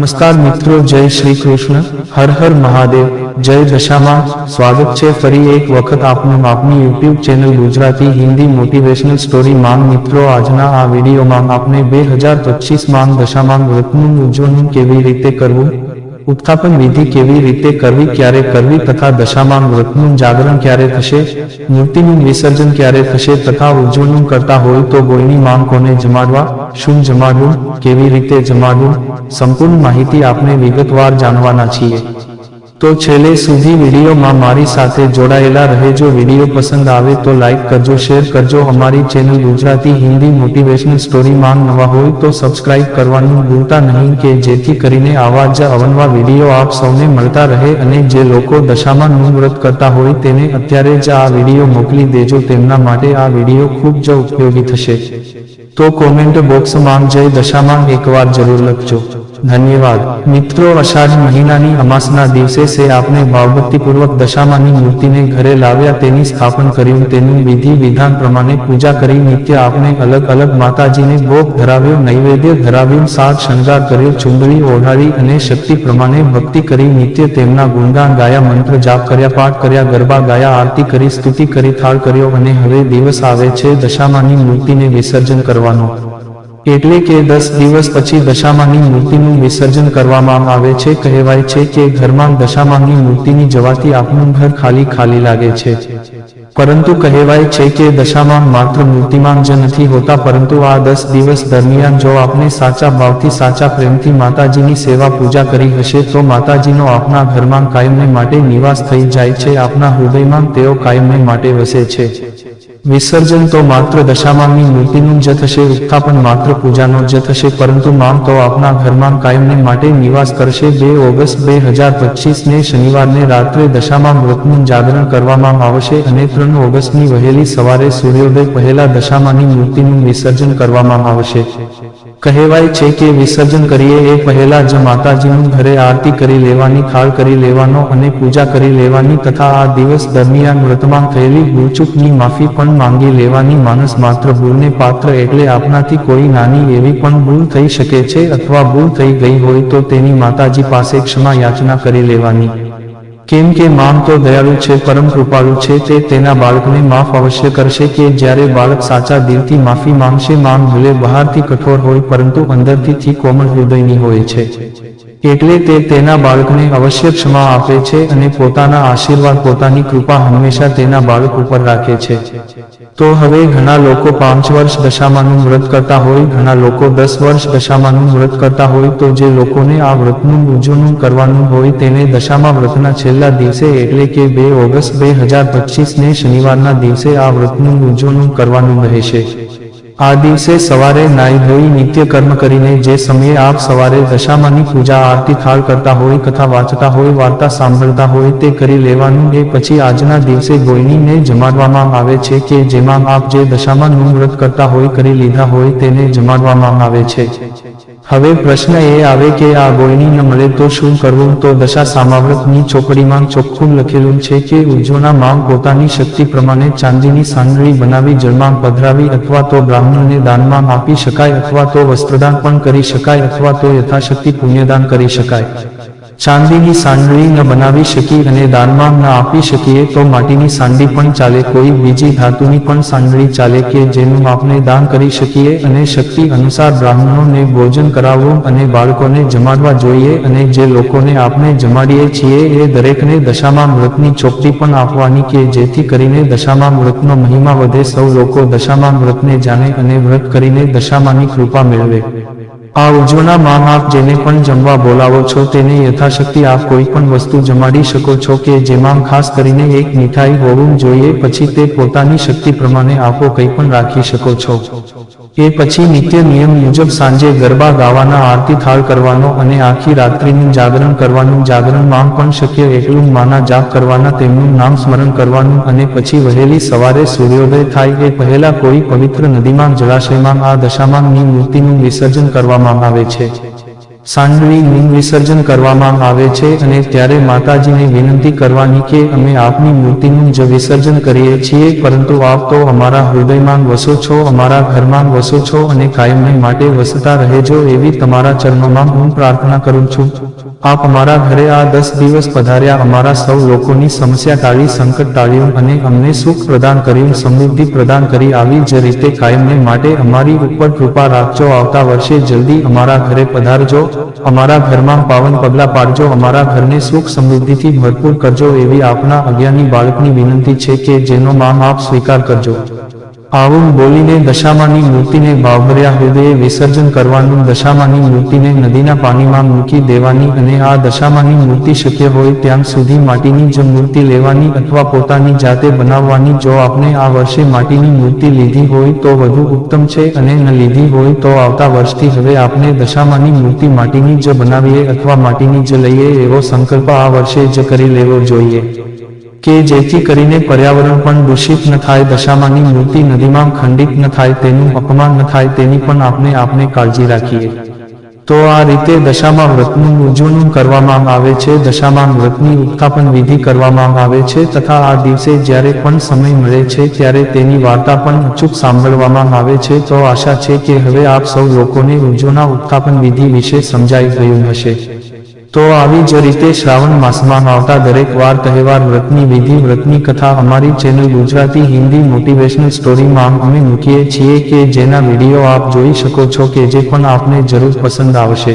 નમસ્કાર મિત્રો, જય શ્રી કૃષ્ણ. હર હર મહાદેવ. જય દશામાં સ્વાગત છે ફરી એક વખત આપનું આપની YouTube channel Gujarati Hindi motivational story માંગ મિત્રો. આજના આ વિડીયોમાં આપણે બે હજાર પચીસ માંગ દશામાંગ વ્રતનું ઉજવણું કેવી રીતે કરવું? ઉત્થાપન વિધિ કેવી રીતે કરવી, ક્યારે કરવી તથા દશામાંગ વ્રતનું જાગરણ ક્યારે થશે, મૂર્તિનું વિસર્જન ક્યારે થશે તથા ઉજવણું કરતા હોય તો ગોળની માંગ કોને જમાડવા, શું જમાડવું, કેવી રીતે જમાડવું, સંપૂર્ણ માહિતી આપણે વિગતવાર જાણવાના છીએ. તો છેલ્લે સુધી વિડીયોમાં મારી સાથે જોડાયેલા રહેજો. વીડિયો પસંદ આવે તો લાઈક કરજો, શેર કરજો. અમારી channel Gujarati Hindi motivational story માંગ નવા હોય તો સબસ્ક્રાઇબ કરવાનું ભૂલતા નહીં કે જેથી કરીને આવા જ અવનવા વીડિયો આપ સૌને મળતા રહે અને જે લોકો દશામાં નું વ્રત કરતા હોય તેને અત્યારે જ આ વીડિયો મોકલી દેજો. તેમના માટે આ વીડિયો ખૂબ જ ઉપયોગી થશે. તો કોમેન્ટ બોક્સમાં જય દશામાં એકવાર જરૂર લખજો. ધન્યવાદ મિત્રો અષાઢ મહિનાની અમાસના દિવસે સે આપણે ભાવભક્તિપૂર્વક દશામાની મૂર્તિને ઘરે લાવ્યા તેની સ્થાપન કર્યું તેનું વિધિ વિધાન પ્રમાણે પૂજા કરી નિત્ય આપણે અલગ અલગ માતાજીને ભોગ ધરાવ્યો નૈવેદ્ય ધરાવ્યું સાત શણગાર કર્યો ચુંદડી ઓઢાડી અને શક્તિ પ્રમાણે ભક્તિ કરી, નિત્ય તેમના ગુણગાન ગાયા, મંત્ર જાપ કર્યા, પાઠ કર્યા, ગરબા ગાયા, આરતી કરી, સ્તુતિ કરી, થાળ કર્યો અને હવે દિવસ આવે છે દશામાની મૂર્તિને વિસર્જન કરવાનો. એટલે કે દસ દિવસ પછી દશામાની મૂર્તિનું વિસર્જન કરવામાં આવે છે, કહેવાય છે કે ઘરમાં દશામાની મૂર્તિની જવાથી આપણું ઘર ખાલી ખાલી લાગે છે. પરંતુ કહેવાય છે કે દશામાં માત્ર મૂર્તિમાં જ નથી હોતા, પરંતુ આ દસ દિવસ દરમિયાન જો આપણે સાચા ભાવથી, સાચા પ્રેમથી માતાજીની સેવા પૂજા કરી હશે, તો માતાજીનો આપણા ઘરમાં કાયમને માટે નિવાસ થઈ જાય છે આપણા હૃદયમાં તેઓ કાયમને માટે વસે છે. વિસર્જન તો માત્ર દશામાની મૂર્તિનું જ થશે, ઉત્થાપન માત્ર પૂજાનો જ થશે, પરંતુ મામ તો આપના ઘરમાં કાયમને માટે નિવાસ કરશે. બે ઓગસ્ટ બે હજાર પચીસને શનિવારને રાત્રે દશામાં વ્રતનું જાગરણ કરવામાં આવશે અને ત્રણ ઓગસ્ટની વહેલી સવારે સૂર્યોદય પહેલા દશામાની મૂર્તિનું વિસર્જન કરવામાં આવશે. કહેવાય છે કે વિસર્જન કરીએ એ પહેલા જ માતાજીનું ઘરે આરતી કરી લેવાની ખાળ કરી લેવાનો અને પૂજા કરી લેવાની તથા આ દિવસ દરમિયાન વ્રતમાં થયેલી ભૂલચૂકની માફી પણ માંગી લેવાની માણસ માત્ર ભૂલને પાત્ર એટલે આપણાથી કોઈ નાની એવી પણ ભૂલ થઈ શકે છે અથવા ભૂલ થઈ ગઈ હોય તો તેની માતાજી પાસે ક્ષમા યાચના કરી લેવાની. કેમ કે મામ તો દયાળુ છે, પરમ કૃપાળુ છે તે તેના બાળકને માફ અવશ્ય કરશે કે જ્યારે બાળક સાચા દિલથી માફી માંગશે, મામ ભલે બહારથી કઠોર હોય, પરંતુ અંદરથી કોમળ હૃદયની હોય છે. એટલે તે તેના બાળકને અવશ્ય ક્ષમા આપે છે અને પોતાના આશીર્વાદ, પોતાની કૃપા હંમેશા તેના બાળક ઉપર રાખે છે. તો હવે ઘણા લોકો પાંચ વર્ષ દશામાનું વ્રત કરતા હોય, ઘણા લોકો દસ વર્ષ દશામાનું વ્રત કરતા હોય, તો જે લોકોને આ વ્રતનું ઉજવણું કરવાનું હોય તેને દશામાં વ્રતના છેલ્લા દિવસે એટલે કે બે ઓગસ્ટ બે હજાર પચીસ ને શનિવારના દિવસે આ વ્રતનું ઉજવણું કરવાનું રહેશે. આ દિવસે સવારે નાઈ ધોઈ નિત્ય કર્મ કરીને જે સમયે આપ સવારે દશામાની પૂજા, આરતી, થાળ કરતા હોય, કથા વાંચતા હોય, વાર્તા સાંભળતા હોય તે કરી લેવાનું એ પછી આજના દિવસે ગોયણીને જમાડવામાં આવે છે કે જેમાં આપ જે દશામાનું વ્રત કરતા હોય, કરી લીધા હોય તેને જમાડવામાં આવે છે. હવે પ્રશ્ન એ આવે કે આ ગોળણી ન મળે તો શું કરવું? તો દશા સામાવ્રતની ચોપડીમાં ચોખ્ખું લખેલું છે કે ઉજોના માં પોતાની શક્તિ પ્રમાણે ચાંદીની સાંદળી બનાવી જળમાં પધરાવી અથવા તો બ્રાહ્મણને દાનમાં આપી શકાય અથવા તો વસ્ત્રદાન પણ કરી શકાય અથવા તો યથાશક્તિ પુણ્યદાન કરી શકાય. ચાંદીની સાંડળી ન બનાવી શકી અને દાનમાં ન આપી શકીએ તો માટીની સાંડી પણ ચાલે. કોઈ બીજી ધાતુની પણ સાંડળી ચાલે કે જેનું આપણે દાન કરી શકીએ અને શક્તિ અનુસાર બ્રાહ્મણોને ભોજન કરાવવું અને બાળકોને જમાડવા જોઈએ અને જે લોકોને આપણે જમાડીએ છીએ એ દરેકને દશામાં મૃતની ચોપડી પણ આપવાની કે જેથી કરીને દશામાં મૃતનો મહિમા વધે. સૌ લોકો દશામાં મૃતને જાણે અને વ્રત કરીને દશામાની કૃપા મેળવે. આ ઉજવના માં આપ જેને પણ જમવા બોલાવો છો તેને યથાશક્તિ આપ કોઈ પણ વસ્તુ જમાડી શકો છો કે જેમાં ખાસ કરીને એક મીઠાઈ હોવું જોઈએ, પછી તે પોતાની શક્તિ પ્રમાણે આપો, કંઈ પણ રાખી શકો છો. એ પછી નિત્ય નિયમ મુજબ સાંજે ગરબા ગાવાના, આરતી થાળ કરવાનો અને આખી રાત્રિનું જાગરણ કરવાનું. જાગરણમાં પણ શક્ય એટલું માના જાપ કરવાના, તેમનું નામ સ્મરણ કરવાનું અને પછી વહેલી સવારે સૂર્યોદય થાય એ પહેલા કોઈ પવિત્ર નદીમાં, જળાશયમાં, આ દશામાનની મૂર્તિનું વિસર્જન કરવામાં આવે છે. સાંડળી લિંગ વિસર્જન કરવામાં આવે છે અને ત્યારે માતાજીને વિનંતી કરવાની કે અમે આપની મૂર્તિનું જ વિસર્જન કરીએ છીએ, પરંતુ આપ તો અમારા હૃદયમાં વસો છો, અમારા ઘરમાં વસો છો અને કાયમને માટે વસતા રહેજો એવી તમારા ચરણોમાં હું પ્રાર્થના કરું છું. આપ અમારા ઘરે આ દસ દિવસ પધાર્યા, અમારા સૌ લોકોની સમસ્યા ટાળી, સંકટ ટાળ્યું અને અમને સુખ પ્રદાન કર્યું, સમૃદ્ધિ પ્રદાન કરી આવી જ રીતે કાયમને માટે અમારી ઉપર કૃપા રાખજો. આવતા વર્ષે જલ્દી અમારા ઘરે પધારજો. અમારા ઘરમાં પાવન પગલા પાડજો. અમારા ઘરને સુખ સમૃદ્ધિથી ભરપૂર કરજો એવી આપના અજ્ઞાની બાળકની વિનંતી છે કે જેનો નામ આપ સ્વીકાર કરજો. આવું બોલીને દશામાની મૂર્તિને ભાવભર્યા હૃદયે વિસર્જન કરવાનું દશામાની મૂર્તિને નદીના પાણીમાં મૂકી દેવાની અને આ દશામાની મૂર્તિ શક્ય હોય ત્યાં સુધી માટીની જ મૂર્તિ લેવાની અથવા પોતાની જાતે બનાવવાની. જો આપણે આ વર્ષે માટીની મૂર્તિ લીધી હોય તો વધુ ઉત્તમ છે અને ન લીધી હોય તો આવતા વર્ષથી હવે આપણે દશામાની મૂર્તિ માટીની જ બનાવીએ અથવા માટીની જ લઈએ એવો સંકલ્પ આ વર્ષે જ કરી લેવો જોઈએ. કે જેથી કરીને પર્યાવરણ પણ દૂષિત ન થાય, દશામાની મૂર્તિ નદીમાં ખંડિત ન થાય, તેનું અપમાન ન થાય, તેની પણ આપણે આપણે કાળજી રાખીએ. તો આ રીતે દશામાં વ્રતનું ઉજવણું કરવામાં આવે છે. દશામાં વ્રતની ઉત્થાપન વિધિ કરવામાં આવે છે તથા આ દિવસે જ્યારે પણ સમય મળે છે ત્યારે તેની વાર્તા પણ અચૂક સાંભળવામાં આવે છે. તો આશા છે કે હવે આપ સૌ લોકોને ઉજવના ઉત્થાપન વિધિ વિશે સમજાઈ ગયું હશે. તો આવી જ રીતે શ્રાવણ માસમાં આવતા દરેક વાર તહેવાર, વ્રતની વિધિ, વ્રતની કથા, અમારી ચેનલ ગુજરાતી હિન્દી મોટિવેશનલ સ્ટોરીમાં અમે મૂકીએ છીએ કે જેના વીડિયો આપ જોઈ શકો છો કે જે પણ આપને જરૂર પસંદ આવશે.